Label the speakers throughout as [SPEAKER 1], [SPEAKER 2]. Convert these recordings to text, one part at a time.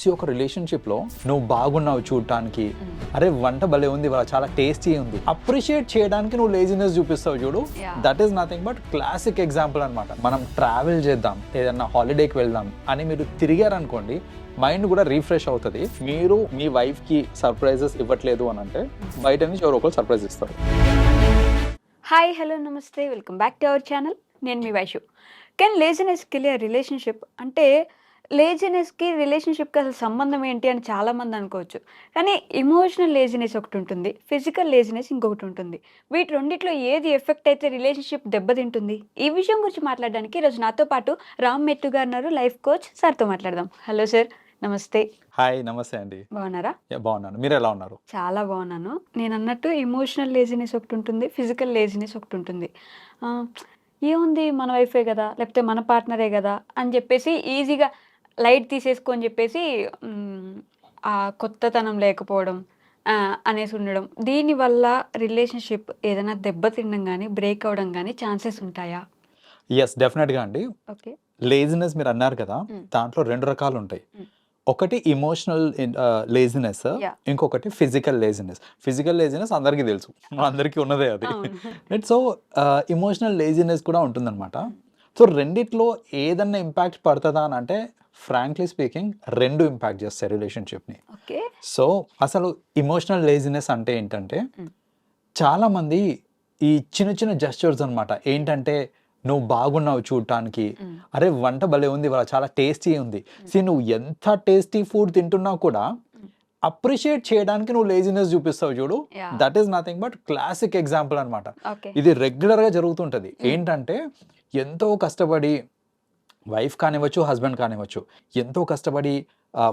[SPEAKER 1] C ఒక రిలేషన్షిప్లో నువ్వు బాగున్నావు చూడటానికి అరే వంట భలే ఉంది ఇవాళ చాలా టేస్టీ ఉంది. అప్రిషియేట్ చేయడానికి నువ్వు లేజినెస్ చూపిస్తావు చూడు. That is nothing but classic example అనమాట మనం ట్రావెల్ చేద్దాం ఏదన్నా హాలిడేకి వెళ్దాం అని మీరు తిరిగారనుకోండి మైండ్ కూడా రీఫ్రెష్ అవుతుంది. మీరు మీ వైఫ్కి సర్ప్రైజెస్ ఇవ్వట్లేదు అని అంటే బయట నుంచి ఎవరో ఒకరు సర్ప్రైజ్ ఇస్తారు.
[SPEAKER 2] Hi hello namaste. Welcome back to our channel నేను మీ వైషు. కెన్ లేజినెస్కి వెళ్ళే రిలేషన్షిప్ అంటే లేజినెస్కి రిలేషన్షిప్కి అసలు సంబంధం ఏంటి అని చాలామంది అనుకోవచ్చు. కానీ ఎమోషనల్ లేజినెస్ ఒకటి ఉంటుంది ఫిజికల్ లేజినెస్ ఇంకొకటి ఉంటుంది. వీటి రెండిట్లో ఏది ఎఫెక్ట్ అయితే రిలేషన్షిప్ దెబ్బతింటుంది? ఈ విషయం గురించి మాట్లాడడానికి ఈరోజు నాతో పాటు రామ్ మెట్టు గారు ఉన్నారు లైఫ్ కోచ్ సార్తో మాట్లాడదాం. హలో సార్ నమస్తే.
[SPEAKER 1] హాయ్ నమస్తే అండి.
[SPEAKER 2] బాగున్నారా?
[SPEAKER 1] బాగున్నాను. మీరు ఎలా ఉన్నారు?
[SPEAKER 2] చాలా బాగున్నాను. నేను అన్నట్టు ఎమోషనల్ లేజినెస్ ఒకటి ఉంటుంది ఫిజికల్ లేజినెస్ ఒకటి ఉంటుంది. ఏముంది మన వైఫే కదా లేకపోతే మన పార్ట్నరే కదా అని చెప్పేసి ఈజీగా లైట్ తీసేసుకొని చెప్పేసి ఆ కొత్తతనం లేకపోవడం అనేసి ఉండడం. దీనివల్ల రిలేషన్షిప్ ఏదైనా దెబ్బతినడం కానీ బ్రేక్ అవ్వడం కానీ ఛాన్సెస్ ఉంటాయా?
[SPEAKER 1] ఎస్ డెఫినెట్గా అండి.
[SPEAKER 2] ఓకే.
[SPEAKER 1] లేజినెస్ మీరు అన్నారు కదా. దాంట్లో రెండు రకాలు ఉంటాయి. ఒకటి ఇమోషనల్ లేజినెస్
[SPEAKER 2] Yeah.
[SPEAKER 1] ఇంకొకటి ఫిజికల్ లేజినెస్ ఫిజికల్ లేజినెస్ అందరికీ తెలుసు. అందరికీ ఉన్నదే అది. సో ఇమోషనల్ లేజినెస్ కూడా ఉంటుందన్నమాట. సో రెండిట్లో ఏదన్నా ఇంపాక్ట్ పడుతుందా అని అంటే ఫ్రాంక్లీ స్పీకింగ్ రెండు ఇంపాక్ట్ చేస్తాయి రిలేషన్షిప్ని సో అసలు ఇమోషనల్ లేజినెస్ అంటే ఏంటంటే
[SPEAKER 2] Mm.
[SPEAKER 1] చాలా మంది ఈ చిన్న చిన్న జెస్చర్స్ అన్నమాట. ఏంటంటే నువ్వు బాగున్నావు చూడటానికి. అరే వంట భలే ఉంది ఇవాళ చాలా టేస్టీ ఉంది. సి నువ్వు ఎంత టేస్టీ ఫుడ్ తింటున్నా కూడా అప్రిషియేట్ చేయడానికి నువ్వు లేజినెస్ చూపిస్తావు చూడు. That is nothing but classic example అనమాట ఇది రెగ్యులర్గా జరుగుతుంటుంది. ఏంటంటే ఎంతో కష్టపడి వైఫ్ కానివ్వచ్చు హస్బెండ్ కానివ్వచ్చు ఎంతో కష్టపడి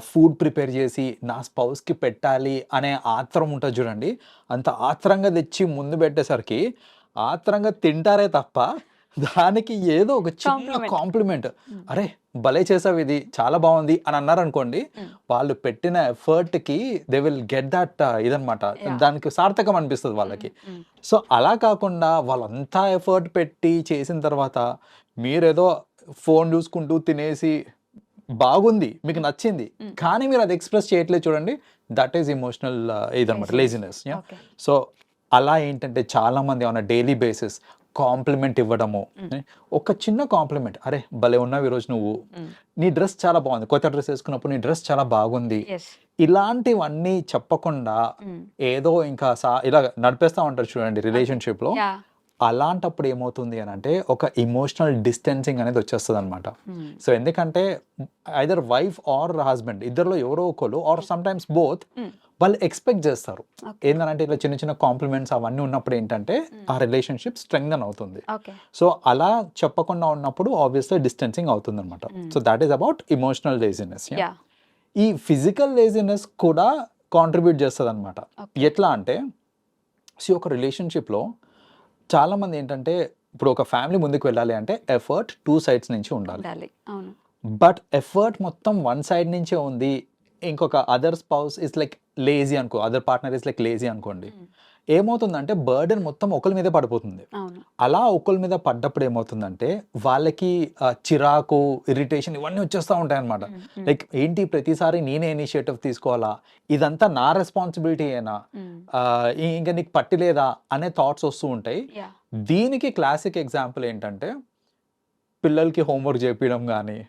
[SPEAKER 1] ఫుడ్ ప్రిపేర్ చేసి నా స్పౌస్కి పెట్టాలి అనే ఆత్రం ఉంటుంది చూడండి అంత ఆత్రంగా తెచ్చి ముందు పెట్టేసరికి ఆత్రంగా తింటారే తప్ప దానికి ఏదో ఒక చిన్న. Compliment
[SPEAKER 2] Mm.
[SPEAKER 1] అరే భలే చేసావు ఇది చాలా బాగుంది అని అన్నారనుకోండి
[SPEAKER 2] Mm.
[SPEAKER 1] వాళ్ళు పెట్టిన ఎఫర్ట్కి దే విల్ గెట్ దట్ ఇదనమాట. దానికి సార్థకం అనిపిస్తుంది వాళ్ళకి
[SPEAKER 2] Mm.
[SPEAKER 1] సో అలా కాకుండా వాళ్ళంతా ఎఫర్ట్ పెట్టి చేసిన తర్వాత మీరేదో ఫోన్ చూసుకుంటూ తినేసి బాగుంది మీకు నచ్చింది. కానీ మీరు అది ఎక్స్ప్రెస్ చేయట్లేదు చూడండి దట్ ఈస్ ఇమోషనల్ ఇదనమాట లేజినెస్ సో అలా ఏంటంటే చాలా మంది ఆన్ డైలీ బేసిస్ కాంప్లిమెంట్ ఇవ్వడము. ఒక చిన్న కాంప్లిమెంట్ అరే భలే ఉన్నావు ఈరోజు నువ్వు. నీ డ్రెస్ చాలా బాగుంది కొత్త డ్రెస్ వేసుకున్నప్పుడు నీ డ్రెస్ చాలా బాగుంది. ఇలాంటివన్నీ చెప్పకుండా ఏదో ఇంకా ఇలా నడిపేస్తా ఉంటారు చూడండి రిలేషన్షిప్లో.
[SPEAKER 2] యా
[SPEAKER 1] అలాంటప్పుడు ఏమవుతుంది అని అంటే ఒక ఇమోషనల్ డిస్టెన్సింగ్ అనేది వచ్చేస్తుంది అనమాట సో ఎందుకంటే ఐదర్ వైఫ్ ఆర్ హస్బెండ్ ఇద్దరిలో ఎవరో ఒకరు ఆర్ సమ్ టైమ్స్ బోత్. వాళ్ళు ఎక్స్పెక్ట్ చేస్తారు. ఏంటంటే ఇట్లా చిన్న చిన్న కాంప్లిమెంట్స్ అవన్నీ ఉన్నప్పుడు ఏంటంటే ఆ రిలేషన్షిప్ స్ట్రెంగ్దన్ అవుతుంది. సో అలా చెప్పకుండా ఉన్నప్పుడు ఆబ్వియస్లీ డిస్టెన్సింగ్ అవుతుంది అనమాట. So that is about emotional laziness ఈ ఫిజికల్ లేజినెస్ కూడా కాంట్రిబ్యూట్ చేస్తుంది అనమాట. ఎట్లా అంటే సి ఒక రిలేషన్షిప్లో చాలామంది ఏంటంటే ఇప్పుడు ఒక ఫ్యామిలీ ముందుకు వెళ్ళాలి అంటే ఎఫర్ట్ టూ సైడ్స్ నుంచి ఉండాలి. బట్ ఎఫర్ట్ మొత్తం వన్ సైడ్ నుంచే ఉంది. ఇంకొక other spouse is like lazy అనుకో other partner is like lazy అనుకోండి. ఏమవుతుందంటే బర్డెన్ మొత్తం ఒకరి మీదే పడిపోతుంది. అలా ఒకరి మీద పడ్డప్పుడు ఏమవుతుందంటే వాళ్ళకి చిరాకు ఇరిటేషన్ ఇవన్నీ వచ్చేస్తూ ఉంటాయి అనమాట లైక్ ఏంటి ప్రతిసారి నేనే ఇనిషియేటివ్ తీసుకోవాలా? ఇదంతా నా రెస్పాన్సిబిలిటీ అయినా. ఇంకా నీకు పట్టిలేదా? అనే థాట్స్ వస్తూ ఉంటాయి. దీనికి క్లాసిక్ ఎగ్జాంపుల్ ఏంటంటే పిల్లలకి హోంవర్క్ చేపించడం కానీ.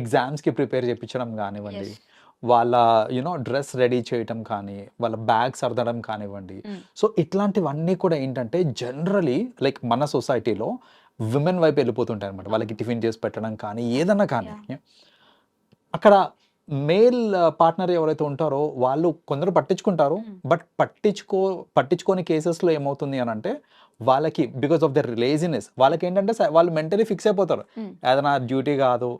[SPEAKER 1] ఎగ్జామ్స్కి ప్రిపేర్ చేయించడం కానివ్వండి. వాళ్ళ యూనో డ్రెస్ రెడీ చేయటం కానీ వాళ్ళ బ్యాగ్స్ సర్దడం కానివ్వండి. సో ఇట్లాంటివన్నీ కూడా ఏంటంటే జనరలీ లైక్ మన సొసైటీలో విమెన్ వైపు వెళ్ళిపోతుంటాయి అనమాట వాళ్ళకి టిఫిన్ చేసి పెట్టడం కానీ ఏదన్నా కానీ. అక్కడ మేల్ పార్ట్నర్ ఎవరైతే ఉంటారో వాళ్ళు కొందరు పట్టించుకుంటారు. బట్ పట్టించుకో పట్టించుకోని కేసెస్లో ఏమవుతుంది అని అంటే వాళ్ళకి బికాస్ ఆఫ్ దర్ లేజినెస్ వాళ్ళకి ఏంటంటే వాళ్ళు మెంటలీ ఫిక్స్ అయిపోతారు. ఏదైనా డ్యూటీ కాదు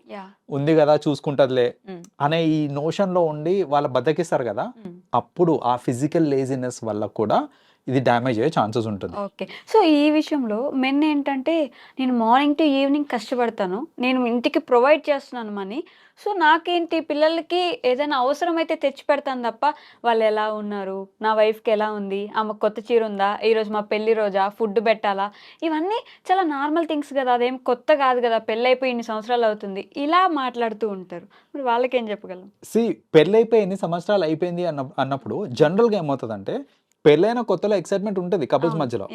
[SPEAKER 1] ఉంది కదా చూసుకుంటదిలే. అనే ఈ నోషన్లో ఉండి వాళ్ళు బద్దకిస్తారు కదా. అప్పుడు ఆ ఫిజికల్ లేజినెస్ వల్ల కూడా ఇది డ్యామేజ్ అయ్యే ఛాన్సెస్ ఉంటుంది.
[SPEAKER 2] ఓకే. సో ఈ విషయంలో మెన్ ఏంటంటే నేను మార్నింగ్ టు ఈవినింగ్ కష్టపడతాను. నేను ఇంటికి ప్రొవైడ్ చేస్తున్నాను మనీ. సో నాకేంటి పిల్లలకి ఏదైనా అవసరమైతే తెచ్చి పెడతాను తప్ప వాళ్ళు ఎలా ఉన్నారు? నా వైఫ్కి ఎలా ఉంది? ఆమె కొత్త చీర ఉందా? ఈరోజు మా పెళ్ళి రోజా? ఫుడ్ పెట్టాలా? ఇవన్నీ చాలా నార్మల్ థింగ్స్ కదా. అదేం కొత్త కాదు కదా. పెళ్ళైపోయి ఇన్ని సంవత్సరాలు అవుతుంది. ఇలా మాట్లాడుతూ ఉంటారు. మరి వాళ్ళకేం చెప్పగలం?
[SPEAKER 1] సి పెళ్ళైపోయి ఎన్ని సంవత్సరాలు అయిపోయింది అన్న అన్నప్పుడు జనరల్గా ఏమవుతుందంటే పెళ్ళైన కొత్తలో ఎక్సైట్మెంట్ ఉంటుంది కపుల్స్. మధ్యలో.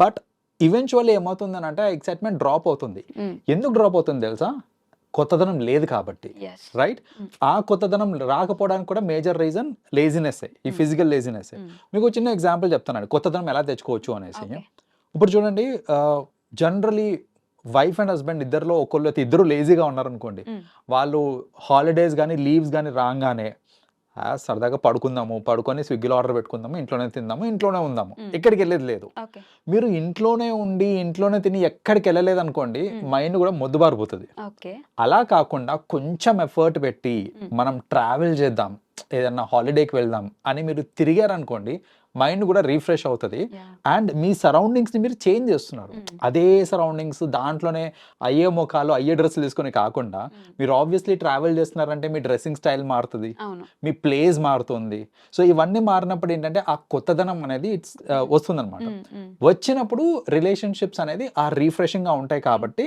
[SPEAKER 1] బట్ ఈవెన్చువల్లీ ఏమవుతుందని అంటే ఎక్సైట్మెంట్ డ్రాప్ అవుతుంది. ఎందుకు డ్రాప్ అవుతుంది తెలుసా? కొత్తదనం లేదు కాబట్టి. Right
[SPEAKER 2] Mm.
[SPEAKER 1] ఆ కొత్తదనం రాకపోవడానికి కూడా మేజర్ రీజన్ లేజినెస్ ఈ
[SPEAKER 2] Mm.
[SPEAKER 1] ఫిజికల్ లేజినెస్ మీకు చిన్న ఎగ్జాంపుల్ చెప్తానండి కొత్తదనం ఎలా తెచ్చుకోవచ్చు అనేసి. ఇప్పుడు చూడండి జనరలీ వైఫ్ అండ్ హస్బెండ్ ఇద్దరిలో ఒకళ్ళు అయితే ఇద్దరు లేజీగా ఉన్నారనుకోండి.
[SPEAKER 2] Mm.
[SPEAKER 1] వాళ్ళు హాలిడేస్ కానీ లీవ్స్ కానీ రాగానే "ఆ, సరదాగా పడుకుందాము పడుకొని స్విగ్గీలో ఆర్డర్ పెట్టుకుందాము ఇంట్లోనే తిందాము ఇంట్లోనే ఉందాము. ఎక్కడికి వెళ్ళేది లేదు మీరు ఇంట్లోనే ఉండి ఇంట్లోనే తిని ఎక్కడికి వెళ్ళలేదు అనుకోండి. మైండ్ కూడా మొద్దుబారిపోతుంది అలా కాకుండా కొంచెం ఎఫర్ట్ పెట్టి. మనం ట్రావెల్ చేద్దాం ఏదన్నా హాలిడేకి వెళ్దాం అని మీరు తిరిగారనుకోండి మైండ్ కూడా రీఫ్రెష్ అవుతుంది. అండ్ మీ సరౌండింగ్స్ని మీరు చేంజ్ చేస్తున్నారు.
[SPEAKER 2] Mm.
[SPEAKER 1] అదే సరౌండింగ్స్ దాంట్లోనే అయ్యే ముఖాలు అయ్యే డ్రెస్సులు తీసుకొని కాకుండా మీరు ఆబ్వియస్లీ ట్రావెల్ చేస్తున్నారంటే మీ డ్రెస్సింగ్ స్టైల్ మారుతుంది. మీ ప్లేస్ మారుతుంది. సో ఇవన్నీ మారినప్పుడు ఏంటంటే ఆ కొత్తదనం అనేది ఇట్స్ వస్తుందన్నమాట.
[SPEAKER 2] Mm, mm.
[SPEAKER 1] వచ్చినప్పుడు రిలేషన్షిప్స్ అనేది ఆ రీఫ్రెషింగ్గా ఉంటాయి కాబట్టి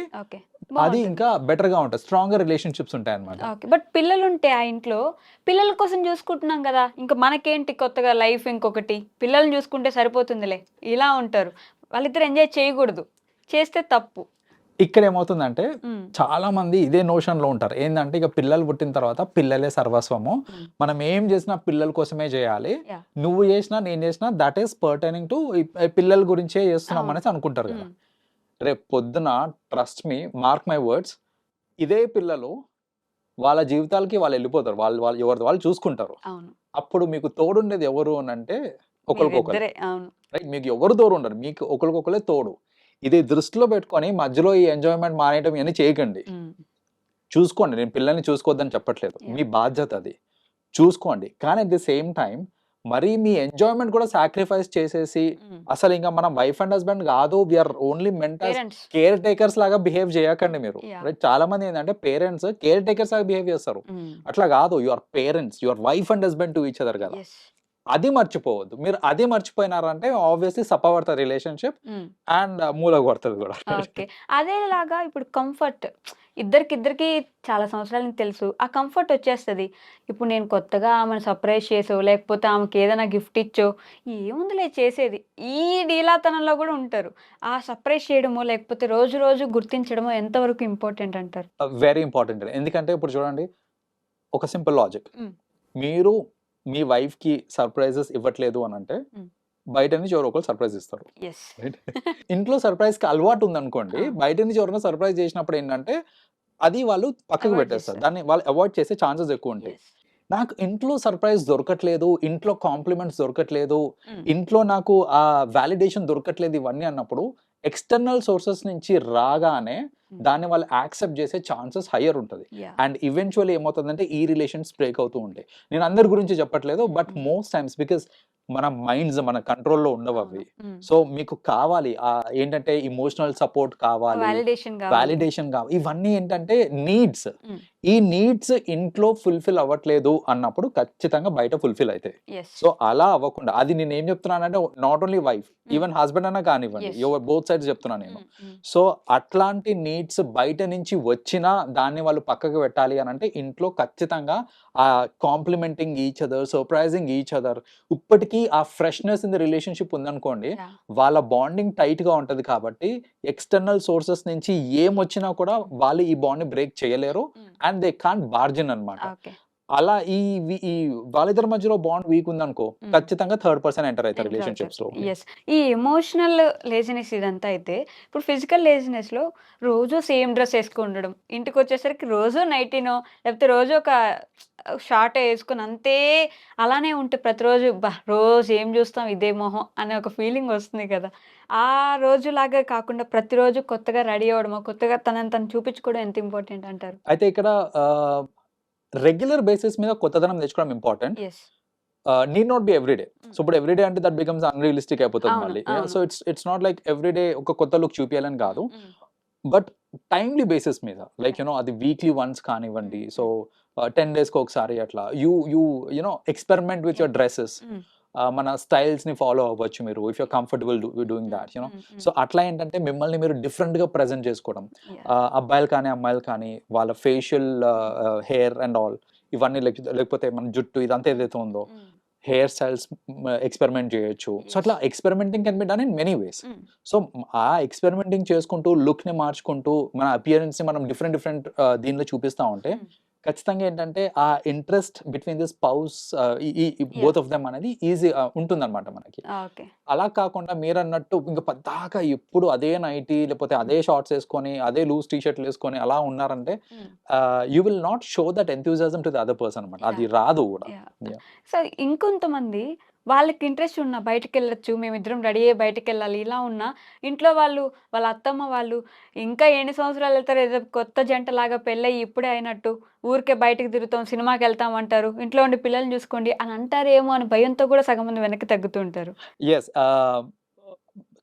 [SPEAKER 1] అది. ఇంకా బెటర్గా ఉంటుంది. స్ట్రాంగర్ రిలేషన్షిప్స్ ఉంటాయి అనమాట
[SPEAKER 2] ఓకే. బట్ పిల్లలు ఉంటే ఆ ఇంట్లో పిల్లల కోసం చూసుకుంటున్నాం కదా. ఇంకా మనకేంటి కొత్తగా లైఫ్ ఇంకొకటి? పిల్లల్ని చూసుకుంటే సరిపోతుందిలే. ఇలా ఉంటారు. వాళ్ళిద్దరు ఎంజాయ్ చేయకూడదు. చేస్తే తప్పు.
[SPEAKER 1] ఇక్కడ ఏమవుతుందంటే చాలా మంది ఇదే నోషన్లో ఉంటారు. ఏంటంటే ఇక పిల్లలు పుట్టిన తర్వాత పిల్లలే సర్వస్వము. మనం ఏం చేసినా పిల్లల కోసమే చేయాలి. నువ్వు చేసినా నేను చేసినా దట్ ఈస్ పర్టైనింగ్ టు పిల్లల గురించే చేస్తున్నాం. అనేసి అనుకుంటారు కదా. రేపు పొద్దున trust me mark my words ఇదే పిల్లలు వాళ్ళ జీవితాలకి వాళ్ళు వెళ్ళిపోతారు. వాళ్ళు వాళ్ళు ఎవరిది వాళ్ళు చూసుకుంటారు. అప్పుడు మీకు తోడుండేది ఎవరు అని అంటే ఒకరికొకరు. రైట్ మీకు ఎవరు తోడు ఉండరు. మీకు ఒకరికొకరే తోడు. ఇది దృష్టిలో పెట్టుకొని మధ్యలో ఈ ఎంజాయ్మెంట్ మానేయటం ఇవన్నీ చేయకండి. చూసుకోండి. నేను పిల్లల్ని చూసుకోవద్దని చెప్పట్లేదు. మీ బాధ్యత అది. చూసుకోండి. కానీ అట్ ది సేమ్ టైం మరి మీ ఎంజాయ్మెంట్ కూడా సాక్రిఫైస్ చేసేసి. అసలు ఇంకా మనం వైఫ్ అండ్ హస్బెండ్ కాదు we are only mental caretakers లాగా బిహేవ్ చేయకండి మీరు. చాలా మంది ఏంటంటే పేరెంట్స్ కేర్ టేకర్స్ లాగా బిహేవ్ చేస్తారు. అట్లా కాదు your parents your wife and husband to each other కదా. అది మర్చిపోవద్దు. మీరు అది మర్చిపోయినారంటే ఆబ్వియస్లీ సప్పబడుతుంది రిలేషన్షిప్ అండ్ మూల కొడుతుంది కూడా.
[SPEAKER 2] ఓకే. అదేలాగా ఇప్పుడు కంఫర్ట్ ఇద్దరికిద్దరికి చాలా సంవత్సరాల నుంచి తెలుసు. ఆ కంఫర్ట్ వచ్చేస్తుంది. ఇప్పుడు నేను కొత్తగా ఆమెను సర్ప్రైజ్ చేసో లేకపోతే ఆమెకి ఏదైనా గిఫ్ట్ ఇచ్చో ఏముందిలే చేసేది. ఈ డీలాతనంలో కూడా ఉంటారు. ఆ సర్ప్రైజ్ చేయడమో లేకపోతే రోజు రోజు గుర్తించడమో ఎంతవరకు ఇంపార్టెంట్ అంటారు?
[SPEAKER 1] వెరీ ఇంపార్టెంట్ ఎందుకంటే ఇప్పుడు చూడండి ఒక సింపుల్ లాజిక్. మీరు మీ వైఫ్కి సర్ప్రైజెస్ ఇవ్వట్లేదు అని అంటే. బయట నుంచి ఎవరో ఒకరు సర్ప్రైజ్ ఇస్తారు? ఇంట్లో సర్ప్రైజ్కి అలవాటు ఉందనుకోండి. బయట నుంచి ఎవరైనా సర్ప్రైజ్ చేసినప్పుడు ఏంటంటే అది వాళ్ళు పక్కకు పెట్టేస్తారు. దాన్ని వాళ్ళు అవాయిడ్ చేసే ఛాన్సెస్ ఎక్కువ ఉంటాయి నాకు ఇంట్లో సర్ప్రైజ్ దొరకట్లేదు ఇంట్లో కాంప్లిమెంట్స్ దొరకట్లేదు ఇంట్లో నాకు ఆ వాలిడేషన్ దొరకట్లేదు ఇవన్నీ అన్నప్పుడు ఎక్స్టర్నల్ సోర్సెస్ నుంచి రాగానే. దాన్ని వాళ్ళు యాక్సెప్ట్ చేసే ఛాన్సెస్ హయ్యర్ ఉంటుంది. అండ్ ఈవెన్చువల్లీ ఏమవుతుందంటే ఈ రిలేషన్స్ బ్రేక్ అవుతూ ఉంటాయి నేను అందరి గురించి చెప్పట్లేదు but
[SPEAKER 2] Mm.
[SPEAKER 1] Most times because మన మైండ్స్ మన కంట్రోల్లో ఉండవు అవి సో మీకు కావాలి ఆ ఏంటంటే ఇమోషనల్ సపోర్ట్ కావాలి
[SPEAKER 2] వాలిడేషన్
[SPEAKER 1] కావాలి. ఇవన్నీ ఏంటంటే నీడ్స్. ఈ నీడ్స్ ఇంట్లో ఫుల్ఫిల్ అవ్వట్లేదు అన్నప్పుడు ఖచ్చితంగా బయట ఫుల్ఫిల్ అవుతాయి సో అలా అవ్వకుండా అది నేను ఏం చెప్తున్నానంటే not only wife even husband అన్నా కానివ్వండి. యువర్ బోత్ సైడ్స్ చెప్తున్నాను నేను. సో అట్లాంటి నీడ్స్ బయట నుంచి వచ్చినా దాన్ని వాళ్ళు పక్కకు పెట్టాలి అని అంటే ఇంట్లో ఖచ్చితంగా ఆ complimenting each other surprising each other ఇప్పటికీ ఆ ఫ్రెష్నెస్ ఇన్ ద రిలేషన్షిప్ ఉందనుకోండి వాళ్ళ బాండింగ్ టైట్గా ఉంటది కాబట్టి ఎక్స్టర్నల్ సోర్సెస్ నుంచి ఏం వచ్చినా కూడా వాళ్ళు ఈ బాండ్ని బ్రేక్ చేయలేరు అండ్ దే కాంట్ బార్జిన్ అన్నమాట.
[SPEAKER 2] ఓకే
[SPEAKER 1] అలా ఈ ఈ వాళ్ళిద్దరి మధ్యలో బాండ్ వీక్ ఉందనుకో. ఖచ్చితంగా థర్డ్ పర్సన్ ఎంటర్ అవుతారు రిలేషన్షిప్స్లో.
[SPEAKER 2] ఎస్ ఈ ఎమోషనల్ లేజినెస్ ఇదంతా అయితే ఇప్పుడు ఫిజికల్ లేజినెస్లో రోజు సేమ్ డ్రెస్ వేసుకుని ఉండడం. ఇంటికి వచ్చేసరికి రోజు నైటీనో లేకపోతే రోజు ఒక షార్ట్ వేసుకుని అంతే అలానే ఉంటే ప్రతిరోజు బా రోజు ఏం చూస్తాం ఇదే మొహం అనే ఒక ఫీలింగ్ వస్తుంది కదా. ఆ రోజులాగా కాకుండా ప్రతిరోజు కొత్తగా రెడీ అవ్వడమో కొత్తగా తనని తను చూపించుకోవడం ఎంత ఇంపార్టెంట్ అంటారు?
[SPEAKER 1] అయితే ఇక్కడ రెగ్యులర్ బేసిస్ మీద కొత్తదనం తెచ్చుకోవడం important need not be everyday so ఇప్పుడు ఎవ్రీడే అంటే దట్ బికమ్స్ అన్రియలిస్టిక్ అయిపోతుంది మళ్ళీ. So it's it's not like everyday ఒక కొత్త లుక్ చూపించాలని కాదు. బట్ టైమ్లీ బేసిస్ మీద లైక్ యూనో అది వీక్లీ వన్స్ కానివ్వండి. సో టెన్ డేస్కి ఒకసారి అట్లా. You you you know experiment with your dresses. మన styles ని ఫాలో అవ్వచ్చు మీరు if you're comfortable doing that you know. So అట్లా ఏంటంటే మిమ్మల్ని మీరు different గా ప్రజెంట్ చేసుకోవడం అబ్బాయిలు కానీ అమ్మాయిలు కానీ వాళ్ళ ఫేషియల్ హెయిర్ అండ్ ఆల్ ఇవన్నీ లేక- లేకపోతే మన జుట్టు ఇదంతా ఏదైతే ఉందో. హెయిర్ స్టైల్స్ ఎక్స్పెరిమెంట్ చేయొచ్చు సో అట్లా experimenting can be done in many ways. So ఆ ఎక్స్పెరిమెంటింగ్ చేసుకుంటూ లుక్ని మార్చుకుంటూ మన అపియరెన్స్ని మనం డిఫరెంట్ డిఫరెంట్ దీనిలో చూపిస్తా ఉంటే
[SPEAKER 2] Mm.
[SPEAKER 1] ఖచ్చితంగా ఏంటంటే ఆ interest between the spouse both of them అనేది ఈజీ ఉంటుందన్నమాట మనకి.
[SPEAKER 2] ఓకే
[SPEAKER 1] అలా కాకుండా మీరు అన్నట్టు ఇంకా పద్దాకా ఎప్పుడు అదే నైటీ లేకపోతే అదే షార్ట్స్ వేసుకొని అదే లూజ్ టీ షర్ట్లు వేసుకొని అలా ఉన్నారంటే
[SPEAKER 2] మ్మ్.
[SPEAKER 1] You will not show that enthusiasm to the other person అనమాట అది. రాదు కూడా.
[SPEAKER 2] సో ఇంకొంతమంది వాళ్ళకి ఇంట్రెస్ట్ ఉన్న బయటకు వెళ్ళొచ్చు మేమిద్దరం రెడీ అయ్యి బయటకు వెళ్ళాలి ఇలా ఉన్నా ఇంట్లో వాళ్ళు వాళ్ళ అత్తమ్మ వాళ్ళు ఇంకా ఎన్ని సంవత్సరాలు వెళ్తారు ఏదో కొత్త జంట లాగా పెళ్ళయి ఇప్పుడే అయినట్టు ఊరికే బయటకు తిరుగుతాం సినిమాకి వెళ్తాం అంటారు ఇంట్లో ఉండి పిల్లల్ని చూసుకోండి అని అంటారేమో అని భయంతో కూడా సగం మంది వెనక్కి తగ్గుతుంటారు
[SPEAKER 1] ఎస్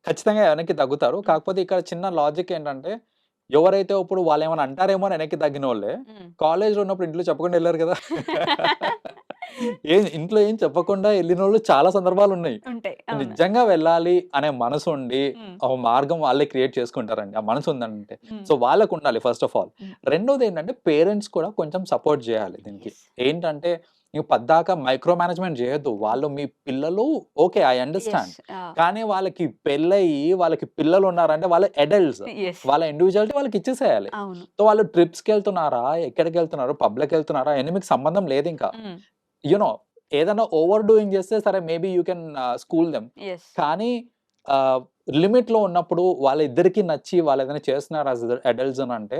[SPEAKER 1] ఖచ్చితంగా వెనక్కి తగ్గుతారు. కాకపోతే ఇక్కడ చిన్న లాజిక్ ఏంటంటే ఎవరైతే ఇప్పుడు వాళ్ళు ఏమైనా అంటారేమో అని వెనక్కి తగ్గిన వాళ్ళే కాలేజ్లో ఉన్నప్పుడు ఇంట్లో చెప్పకుండా వెళ్ళారు కదా. ఏం ఇంట్లో ఏం చెప్పకుండా వెళ్ళిన వాళ్ళు చాలా సందర్భాలు ఉన్నాయి. నిజంగా వెళ్ళాలి అనే మనసు ఉండి ఒక మార్గం వాళ్ళే క్రియేట్ చేసుకుంటారండి. ఆ మనసు ఉందంటే. సో వాళ్ళకు ఉండాలి ఫస్ట్ ఆఫ్ ఆల్. రెండోది ఏంటంటే పేరెంట్స్ కూడా కొంచెం సపోర్ట్ చేయాలి దీనికి. ఏంటంటే ఇంక పద్దాక మైక్రో మేనేజ్మెంట్ చేయొద్దు. వాళ్ళు మీ పిల్లలు ఓకే ఐ అండర్స్టాండ్ కానీ వాళ్ళకి పెళ్ళయి వాళ్ళకి పిల్లలు ఉన్నారంటే వాళ్ళ అడల్ట్స్. వాళ్ళ ఇండివిజువాలిటీ వాళ్ళకి ఇచ్చేసేయాలి. సో వాళ్ళు ట్రిప్స్కి వెళ్తున్నారా ఎక్కడికి వెళ్తున్నారు పబ్లిక్ వెళ్తున్నారా అని మీకు సంబంధం లేదు ఇంకా యూనో ఏదైనా ఓవర్ డూయింగ్ చేస్తే సరే maybe you can school them. కానీ లిమిట్లో ఉన్నప్పుడు వాళ్ళిద్దరికి నచ్చి వాళ్ళు ఏదైనా చేస్తున్నారు అడల్ట్స్ అని అంటే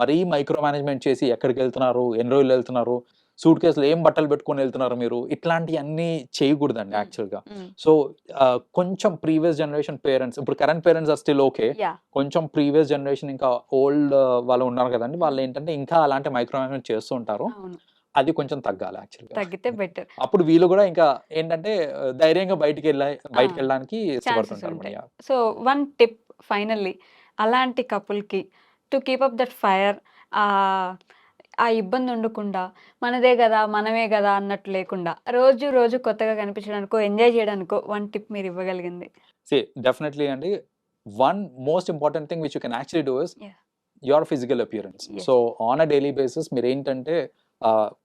[SPEAKER 1] మరీ మైక్రో మేనేజ్మెంట్ చేసి ఎక్కడికి వెళ్తున్నారు ఎన్ని రోజులు వెళ్తున్నారు సూట్ కేసులు ఏం బట్టలు పెట్టుకొని వెళ్తున్నారు మీరు ఇట్లాంటివన్నీ చేయకూడదండి. యాక్చువల్గా
[SPEAKER 2] ఉమ్,
[SPEAKER 1] సో కొంచెం ప్రీవియస్ జనరేషన్ పేరెంట్స్ ఇప్పుడు current parents are still okay. కొంచెం ప్రీవియస్ జనరేషన్ ఇంకా ఓల్డ్ వాళ్ళు ఉన్నారు కదండి వాళ్ళు ఏంటంటే ఇంకా అలాంటి మైక్రో మేనేజ్మెంట్ చేస్తూ ఉంటారు అది కొంచెం తగ్గాలి యాక్చువల్గా
[SPEAKER 2] తగ్గితే బెటర్
[SPEAKER 1] అప్పుడు వీళ్ళు కూడా ఇంకా ఏంటంటే ధైర్యంగా బయటికి వెళ్ళ బయటికి వెళ్ళడానికి ఇష్టపడుతుంటారు.
[SPEAKER 2] సో వన్ టిప్ ఫైనల్లీ అలాంటి కపుల్కి to keep up that fire ఆ ఇబ్బంది ఉండకుండా మనదే కదా మనమే కదా అన్నట్టు లేకుండా రోజు రోజు కొత్తగా కనిపించడానికో ఎంజాయ్ చేయడానికో వన్ టిప్ మీరు ఇవ్వగలిగింది
[SPEAKER 1] Andy. One most important thing which you can actually do is
[SPEAKER 2] Yeah.
[SPEAKER 1] your physical appearance.
[SPEAKER 2] Yes.
[SPEAKER 1] So, on a daily basis, మీరు ఏంటంటే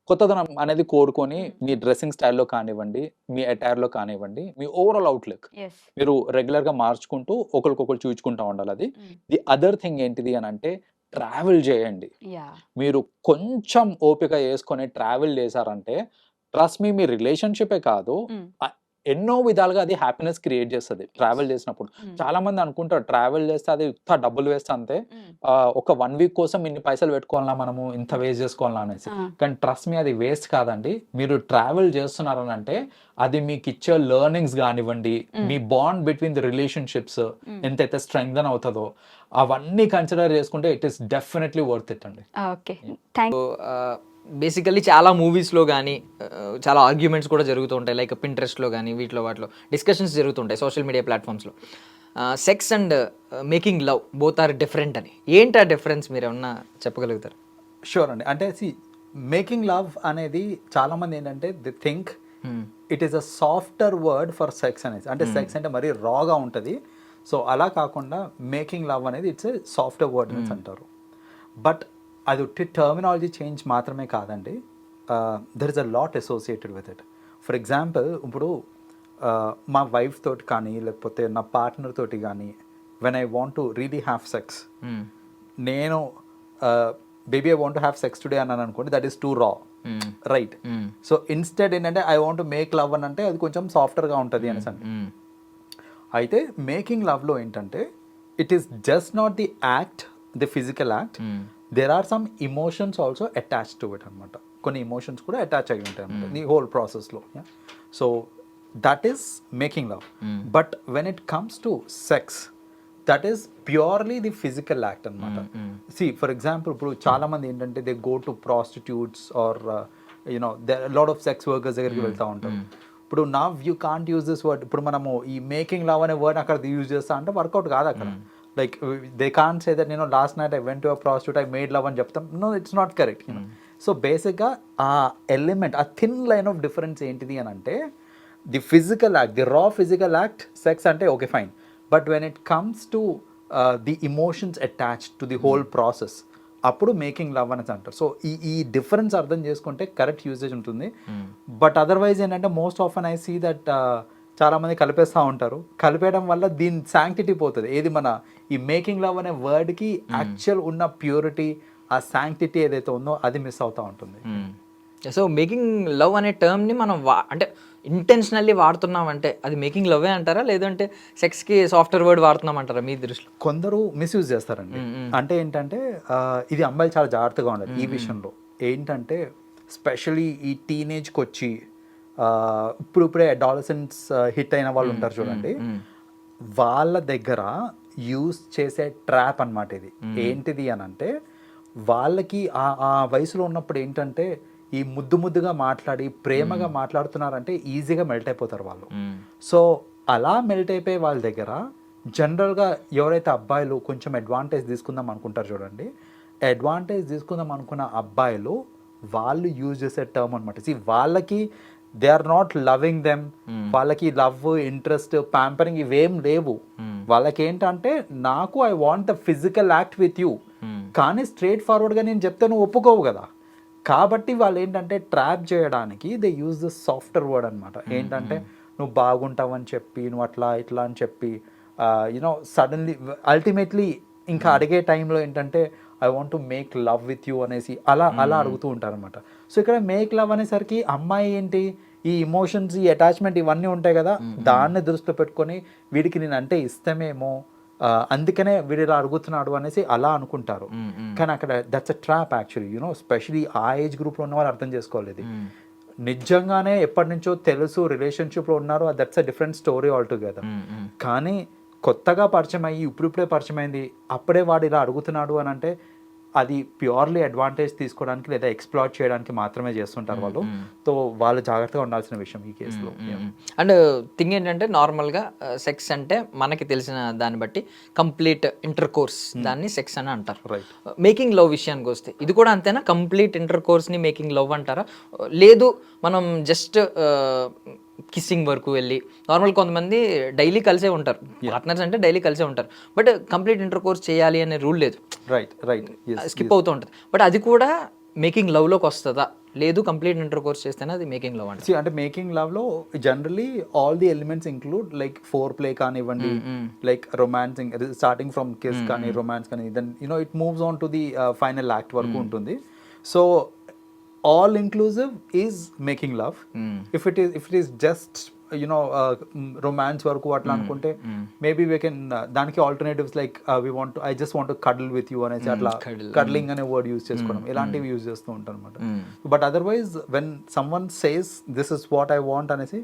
[SPEAKER 1] కొత్తదనం అనేది కోరుకొని
[SPEAKER 2] Mm.
[SPEAKER 1] మీ డ్రెస్సింగ్ స్టైల్లో కానివ్వండి మీ అటైర్లో కానివ్వండి మీ ఓవరాల్ అవుట్లుక్ మీరు రెగ్యులర్గా మార్చుకుంటూ ఒకరికొకరు చూచుకుంటూ ఉండాలి అది. ది అదర్ థింగ్ ఏంటిది అని అంటే ట్రావెల్ చేయండి. మీరు కొంచెం ఓపిక వేసుకొని ట్రావెల్ చేశారంటే ట్రస్ట్ మీ మీ రిలేషన్షిపే కాదు. ఎన్నో విధాలుగా అది హ్యాపీనెస్ క్రియేట్ చేస్తుంది ట్రావెల్ చేసినప్పుడు. చాలా మంది అనుకుంటారు ట్రావెల్ చేస్తే అది ఇంత డబ్బులు వేస్తే అంతే. ఒక వన్ వీక్ కోసం ఇన్ని పైసలు పెట్టుకోవాలా మనము ఇంత వేస్ట్ చేసుకోవాలా అనేసి. కానీ ట్రస్ట్ మీ అది వేస్ట్ కాదండి. మీరు ట్రావెల్ చేస్తున్నారని అంటే అది మీకు ఇచ్చే లెర్నింగ్స్ కానివ్వండి. మీ బాండ్ బిట్వీన్ ది రిలేషన్షిప్స్ ఎంతైతే స్ట్రెంగ్దన్ అవుతుందో అవన్నీ కన్సిడర్ చేసుకుంటే it is definitely worth it అండి.
[SPEAKER 2] ఓకే.
[SPEAKER 3] బేసికల్లీ చాలా మూవీస్లో కానీ చాలా ఆర్గ్యుమెంట్స్ కూడా జరుగుతూ ఉంటాయి. లైక్ పింట్రెస్ట్లో కానీ వీటిలో వాటిలో డిస్కషన్స్ జరుగుతుంటాయి social media ప్లాట్ఫామ్స్లో sex and making love both are different అని. ఏంటి ఆ డిఫరెన్స్ మీరు ఏమన్నా చెప్పగలుగుతారు?
[SPEAKER 1] షూర్ అండి. అంటే సి మేకింగ్ లవ్ అనేది చాలా మంది ఏంటంటే the think it is a softer word for sex అనేది అంటే సెక్స్ అంటే మరీ రాగా ఉంటుంది. సో అలా కాకుండా మేకింగ్ లవ్ అనేది ఇట్స్ ఏ సాఫ్ట్వేర్ వర్డ్ అంటారు. బట్ అది ఉట్టి టర్మినాలజీ చేంజ్ మాత్రమే కాదండి. There is a lot associated with it for example ఇప్పుడు uh, మా వైఫ్ తోటి కానీ లేకపోతే నా పార్ట్నర్ తోటి కానీ when I want to really have sex నేను baby I want have sex today అన్నాను అనుకోండి that is too raw right so instead ఏంటంటే ఐ వాంట్ మేక్ లవ్ అని అంటే అది కొంచెం సాఫ్ట్వేర్గా ఉంటుంది అనేసి అంటే అయితే మేకింగ్ లవ్లో ఏంటంటే it is just not the act the physical act there are some emotions also attach to it అనమాట కొన్ని ఇమోషన్స్ కూడా అటాచ్ అయి ఉంటాయి అనమాట ది హోల్ ప్రాసెస్లో so that is making love but when it comes to sex that is purely the physical act అనమాట see for example ఇప్పుడు చాలా మంది ఏంటంటే they go to prostitutes or you know lot of sex workers దగ్గరికి వెళ్తూ ఉంటారు. ఇప్పుడు నా you can't use this word ఇప్పుడు మనము ఈ మేకింగ్ లవ్ అనే వర్డ్ అక్కడ యూజ్ చేస్తా అంటే వర్కౌట్ కాదు అక్కడ. Like they can't say that నేను last night I went to prostitute I made love అని చెప్తాం. No it's not correct so బేసిక్గా ఆ ఎలిమెంట్ ఆ థిన్ లైన్ ఆఫ్ డిఫరెన్స్ ఏంటిది అని అంటే the physical act the raw physical act sex అంటే okay fine but when it comes to the emotions attach to the whole process అప్పుడు making love అనేసి అంటారు. సో ఈ ఈ డిఫరెన్స్ అర్థం చేసుకుంటే కరెక్ట్ యూసేజ్ ఉంటుంది. బట్ అదర్వైజ్ ఏంటంటే most of I see that చాలా మంది కలిపేస్తూ ఉంటారు. కలిపేయడం వల్ల దీని శాంక్టిటీ పోతుంది. ఏది మన ఈ మేకింగ్ లవ్ అనే వర్డ్కి యాక్చువల్ ఉన్న ప్యూరిటీ ఆ శాంక్టిటీ ఏదైతే ఉందో అది మిస్ అవుతూ ఉంటుంది.
[SPEAKER 3] సో మేకింగ్ లవ్ అనే టర్మ్ని మనం వా అంటే ఇంటెన్షనల్లీ వాడుతున్నాం అంటే అది మేకింగ్ లవ్వే అంటారా? లేదంటే సెక్స్కి సాఫ్ట్వేర్ వర్డ్ వాడుతున్నాం అంటారా మీ దృష్టిలో?
[SPEAKER 1] కొందరు మిస్యూజ్ చేస్తారండి. అంటే ఏంటంటే ఇది అమ్మాయిలు చాలా జాగ్రత్తగా ఉండాలి ఈ విషయంలో. ఏంటంటే స్పెషలీ ఈ టీనేజ్కి వచ్చి ఇప్పుడు ఇప్పుడే అడాలసెంట్స్ హిట్ అయిన వాళ్ళు ఉంటారు చూడండి. వాళ్ళ దగ్గర యూస్ చేసే ట్రాప్ అన్నమాట ఇది. ఏంటిది అని అంటే వాళ్ళకి ఆ ఆ వయసులో ఉన్నప్పుడు ఏంటంటే ఈ ముద్దు ముద్దుగా మాట్లాడి ప్రేమగా మాట్లాడుతున్నారంటే ఈజీగా మెల్ట్ అయిపోతారు వాళ్ళు. సో అలా మెల్ట్ అయిపోయే వాళ్ళ దగ్గర జనరల్గా ఎవరైతే అబ్బాయిలు కొంచెం అడ్వాంటేజ్ తీసుకుందాం అనుకుంటారు చూడండి. అడ్వాంటేజ్ తీసుకుందాం అనుకున్న అబ్బాయిలు వాళ్ళు యూజ్ చేసే టర్మ్ అనమాట వాళ్ళకి they are not loving them వాళ్ళకి లవ్ ఇంట్రెస్ట్ ప్యాంపరింగ్ ఇవేం లేవు. వాళ్ళకి ఏంటంటే నాకు I want the physical act with you కానీ స్ట్రేట్ ఫార్వర్డ్గా నేను చెప్తే నువ్వు ఒప్పుకోవు కదా. కాబట్టి వాళ్ళు ఏంటంటే ట్రాప్ చేయడానికి they use the software word అనమాట ఏంటంటే నువ్వు బాగుంటావని చెప్పి నువ్వు అట్లా ఇట్లా అని చెప్పి యునో సడన్లీ అల్టిమేట్లీ ఇంకా అడిగే టైంలో ఏంటంటే I want to make love with you అనేసి అలా అలా అడుగుతూ ఉంటారనమాట సో ఇక్కడ మేక్ లవ్ అనేసరికి అమ్మాయి ఏంటి ఈ ఇమోషన్స్ ఈ అటాచ్మెంట్ ఇవన్నీ ఉంటాయి కదా దాన్ని దృష్టిలో పెట్టుకొని వీడికి నేను అంటే ఇష్టమేమో అందుకనే వీడు ఇలా అడుగుతున్నాడు అనేసి అలా అనుకుంటారు. కానీ అక్కడ that's a trap actually you know specially ఆ ఏజ్ గ్రూప్లో ఉన్న వాళ్ళు అర్థం చేసుకోవాలి ఇది. నిజంగానే ఎప్పటి నుంచో తెలుసు రిలేషన్షిప్లో ఉన్నారు that's a different story altogether కానీ కొత్తగా పరిచయం అయ్యి ఇప్పుడిప్పుడే పరిచయం అయింది అప్పుడే వాడు ఇలా అడుగుతున్నాడు అని అంటే అది ప్యూర్లీ అడ్వాంటేజ్ తీసుకోవడానికి లేదా ఎక్స్ప్లాయిట్ చేయడానికి మాత్రమే చేస్తుంటారు వాళ్ళు. సో వాళ్ళు జాగ్రత్తగా ఉండాల్సిన విషయం ఈ కేసులో.
[SPEAKER 3] అండ్ థింగ్ ఏంటంటే నార్మల్గా సెక్స్ అంటే మనకి తెలిసిన దాన్ని బట్టి కంప్లీట్ ఇంటర్ కోర్స్ దాన్ని సెక్స్ అని అంటారు. మేకింగ్ లవ్ విషయానికి వస్తే ఇది కూడా అంతేనా? కంప్లీట్ ఇంటర్ కోర్స్ని మేకింగ్ లవ్ అంటారా? లేదు మనం జస్ట్ కిస్సింగ్ వరకు వెళ్ళి నార్మల్ కొంతమంది డైలీ కలిసే ఉంటారు. పార్ట్నర్స్ అంటే డైలీ కలిసే ఉంటారు. బట్ కంప్లీట్ ఇంటర్ కోర్స్ చేయాలి అనే రూల్ లేదు.
[SPEAKER 1] రైట్ రైట్
[SPEAKER 3] స్కిప్ అవుతూ ఉంటుంది. బట్ అది కూడా మేకింగ్ లవ్లోకి వస్తుందా? లేదు కంప్లీట్ ఇంటర్ కోర్స్ చేస్తేనే అది మేకింగ్ లవ్
[SPEAKER 1] See, అంటే మేకింగ్ లవ్లో generally all the elements include like foreplay కానివ్వండి like romancing starting from kiss కానీ రొమాన్స్ కానీ then you know it moves on to the final act వరకు ఉంటుంది. So all inclusive is making love if it is if it is just you know romance వరకు అట్లా అనుకుంటే maybe we can దానికి alternatives like we want I just want cuddle with you అనేసి అట్లా కడ్లింగ్ అనే word use చేసుకోవడం. ఇలాంటివి use చేస్తూ ఉంటాను అనమాట but otherwise when someone says this is what I want అనేసి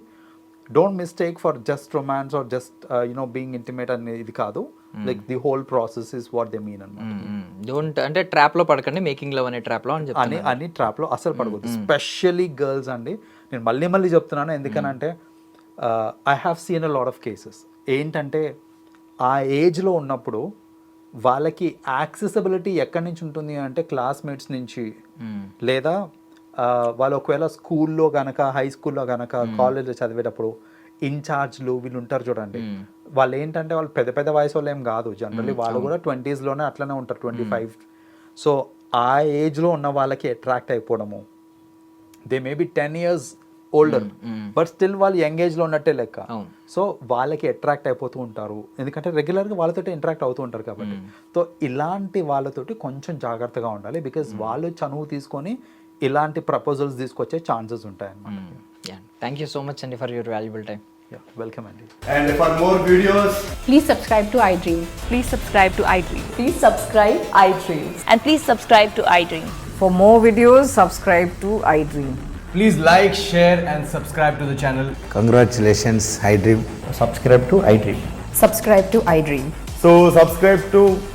[SPEAKER 1] don't mistake for just romance or just you know being intimate అనేది ఇది కాదు. Like the whole process is what they mean అనమాట.
[SPEAKER 3] డోంట్ అంటే ట్రాప్లో పడకండి మేకింగ్ లవ్ అనే ట్రాప్లో అని
[SPEAKER 1] అని అని ట్రాప్లో అసలు పడకూడదు. స్పెషల్లీ గర్ల్స్ అండి. నేను మళ్ళీ మళ్ళీ చెప్తున్నాను ఎందుకనంటే I have seen a lot of cases ఏంటంటే ఆ ఏజ్లో ఉన్నప్పుడు వాళ్ళకి యాక్సెసిబిలిటీ ఎక్కడి నుంచి ఉంటుంది అంటే క్లాస్మేట్స్ నుంచి. లేదా వాళ్ళు ఒకవేళ స్కూల్లో గనక హై స్కూల్లో గనక కాలేజ్లో చదివేటప్పుడు ఇన్ఛార్జ్లు వీళ్ళు ఉంటారు చూడండి. వాళ్ళు ఏంటంటే వాళ్ళు పెద్ద పెద్ద వయసు వాళ్ళు ఏం కాదు జనరల్లీ వాళ్ళు కూడా ట్వంటీస్లోనే అట్లనే ఉంటారు ట్వంటీ ఫైవ్ సో ఆ ఏజ్లో ఉన్న వాళ్ళకి అట్రాక్ట్ అయిపోవడము. They may be ten years older but still వాళ్ళు యంగ్ ఏజ్లో ఉన్నట్టే లెక్క. సో వాళ్ళకి అట్రాక్ట్ అయిపోతూ ఉంటారు. ఎందుకంటే రెగ్యులర్గా వాళ్ళతోటి ఇంటరాక్ట్ అవుతూ ఉంటారు కాబట్టి. సో ఇలాంటి వాళ్ళతోటి కొంచెం జాగ్రత్తగా ఉండాలి. బికాజ్ వాళ్ళు చనువు తీసుకొని ఇలాంటి ప్రపోజల్స్ తీసుకొచ్చే ఛాన్సెస్ ఉంటాయి అన్నమాట
[SPEAKER 3] థ్యాంక్ యూ సో మచ్ అండి for your valuable time
[SPEAKER 1] welcome అండి
[SPEAKER 4] And for more videos,
[SPEAKER 5] Please subscribe to iDream.
[SPEAKER 2] Please subscribe to iDream
[SPEAKER 5] Please subscribe iDream.
[SPEAKER 6] and please subscribe to iDream.
[SPEAKER 7] For more videos, subscribe to iDream.
[SPEAKER 4] please like, share, and subscribe to the channel.
[SPEAKER 8] Congratulations, iDream.
[SPEAKER 4] Subscribe to iDream.
[SPEAKER 5] Subscribe to iDream.
[SPEAKER 4] So, subscribe to iDream Media.